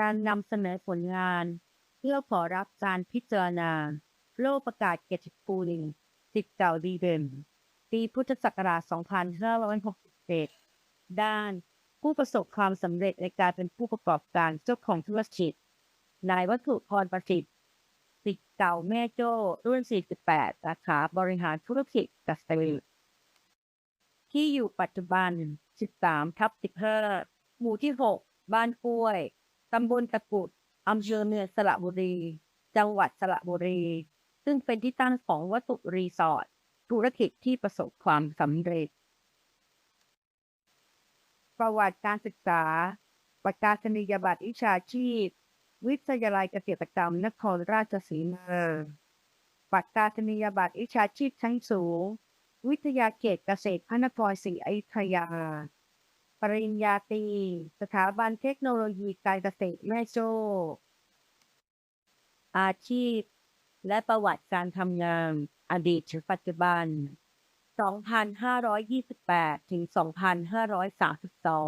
การนำเสนอผลงาน เพื่อขอรับการพิจารณา โลกประกาศเกียรติคุณสิทธิ์เก่าดีเด่นปีพุทธศักราช 2567 ด้าน ผู้ประสบความสำเร็จในการเป็นผู้ประกอบการเจ้าของธุรกิจ นายวัตถุพรประสิทธิ์สิทธิ์เก่าแม่โจ้รุ่น 48 สาขาบริหารธุรกิจกัสเตอร์ที่อยู่ปัจจุบัน 13 ทับ15หมู่ที่ 6 บ้านกล้วยำบลตะกุดอำเภอเมืองสระบุรี จังหวัดสระบุรี ซึ่งเป็นที่ตั้งของวัตถุรีสอร์ทธุรกิจที่ประสบความสำเร็จ ประวัติการศึกษา ประกาศนียบัตรวิชาชีพ วิทยาลัยเกษตรกรรมนครราชสีมาประกาศนียบัตรวิชาชีพชั้นสูง วิทยาเขตเกษตรพระนครศรีอยุธยา ปริญญาตรีสถาบันเทคโนโลยีการเกษตรแม่โจ้อาชีพ และประวัติการทำงาน อดีตถึงปัจจุบัน 2,528 ถึง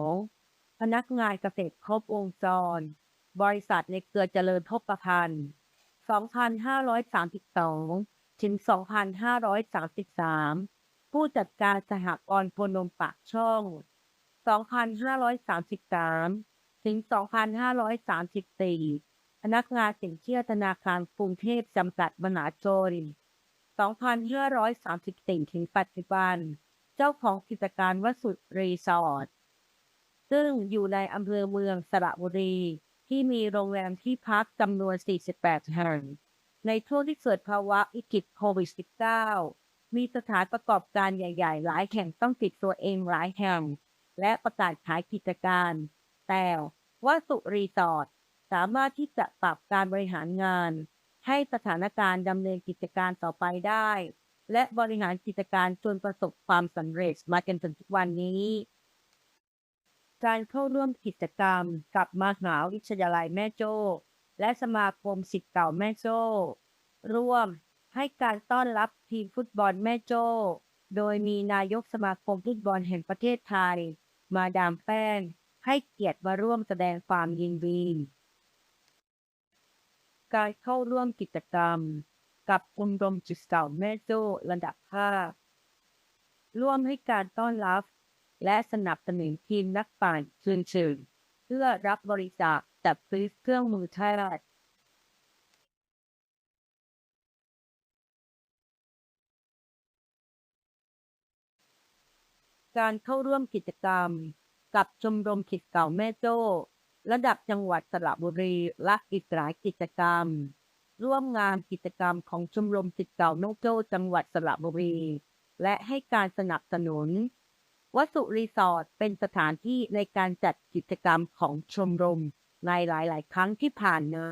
2,532 พนักงานเกษตรครบวงจร บริษัทในเครือเจริญทบประพันธ์ 2,532 ถึง 2,533 ผู้จัดการสหกรณ์โพนมปากช่อง 2,533 ถึง 2,534 พนักงานสินเชื่อธนาคารกรุงเทพจำกัดมหาชน2,534 ถึงปัจจุบัน เจ้าของกิจการวสุรีสอร์ท ซึ่งอยู่ในอำเภอเมืองสระบุรี ที่มีโรงแรมที่พักจำนวน 48 แห่ง ในช่วงที่เกิดภาวะวิกฤตโควิด -19 มีสถานประกอบการใหญ่ ๆ หลายแห่งต้องติดตัวเองหลายแห่ง และประกาศขายกิจการ แต่ว่าสุรีสอร์ทสามารถที่จะปรับการบริหารงาน ให้สถานการณ์ดำเนินกิจการต่อไปได้ และบริหารกิจการจนประสบความสำเร็จมาจนถึงทุกวันนี้ การเข้าร่วมกิจกรรมกับมหาวิทยาลัยแม่โจ้และสมาคมศิษย์เก่าแม่โจ้ร่วมให้การต้อนรับทีมฟุตบอลแม่โจ้ โดยมีนายกสมาคมฟุตบอลแห่งประเทศไทย มาดามแป้ง ให้เกียรติมาร่วมแสดงความยินดี การเข้าร่วมกิจกรรม กับกลุ่มรมจิตเก่าแม่โจ้ระดับภาคร่วมให้การต้อนรับ และสนับสนุนทีมนักปั่นเชิญเชิญเพื่อรับบริจาคจัดซื้อเครื่องมือแพทย์ การเข้าร่วมกิจกรรม กับชมรมขิดเก่าแม่โจ้ ระดับจังหวัดสระบุรีและอีกหลายกิจกรรม ร่วมงานกิจกรรมของชมรมศิษย์เก่าแม่โจ้จังหวัดสระบุรี และให้การสนับสนุน วัสุรีสอร์ทเป็นสถานที่ในการจัดกิจกรรมของชมรมในหลาย ๆ ครั้งที่ผ่านมา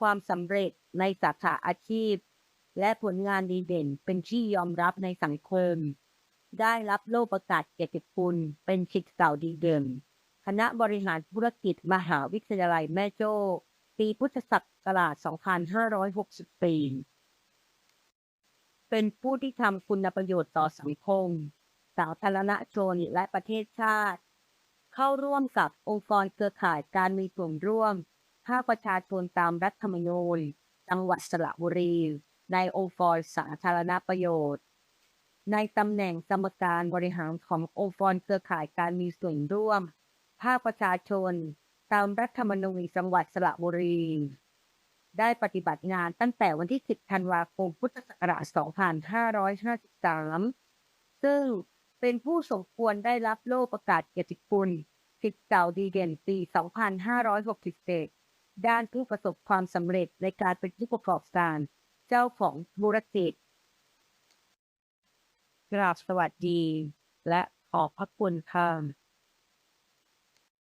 ความสำเร็จในสาขาอาชีพ และผลงานดีเด่นเป็นที่ยอมรับในสังคม ได้รับโล่ประกาศเกียรติคุณเป็นศิษย์เก่าดีเด่นคณะบริหารธุรกิจมหาวิทยาลัยแม่โจ้ ปีพุทธศักราช 2564เป็นผู้ที่ทำคุณประโยชน์ต่อสังคม สาธารณชนและประเทศชาติ เข้าร่วมกับองค์กรเครือข่ายการมีส่วนร่วม ภาคประชาชนตามรัฐธรรมนูญจังหวัดสระบุรี ในองค์กรสาธารณประโยชน์ ในตำแหน่งกรรมการบริหารขององค์กรเครือข่ายการมีส่วนร่วม ภาคประชาชน ตามรัฐธรรมนูญจังหวัดสระบุรี ได้ปฏิบัติงานตั้งแต่วันที่ 10 ธันวาคม พุทธศักราช 2553 ซึ่งเป็นผู้สมควรได้รับโล่ประกาศเกียรติคุณศิษย์เก่าดีเด่นปี 2567 ด้านผู้ประสบความสำเร็จในการเป็นผู้ประกอบการ เจ้าของธุรกิจกราบสวัสดี และขอบพระคุณค่ะ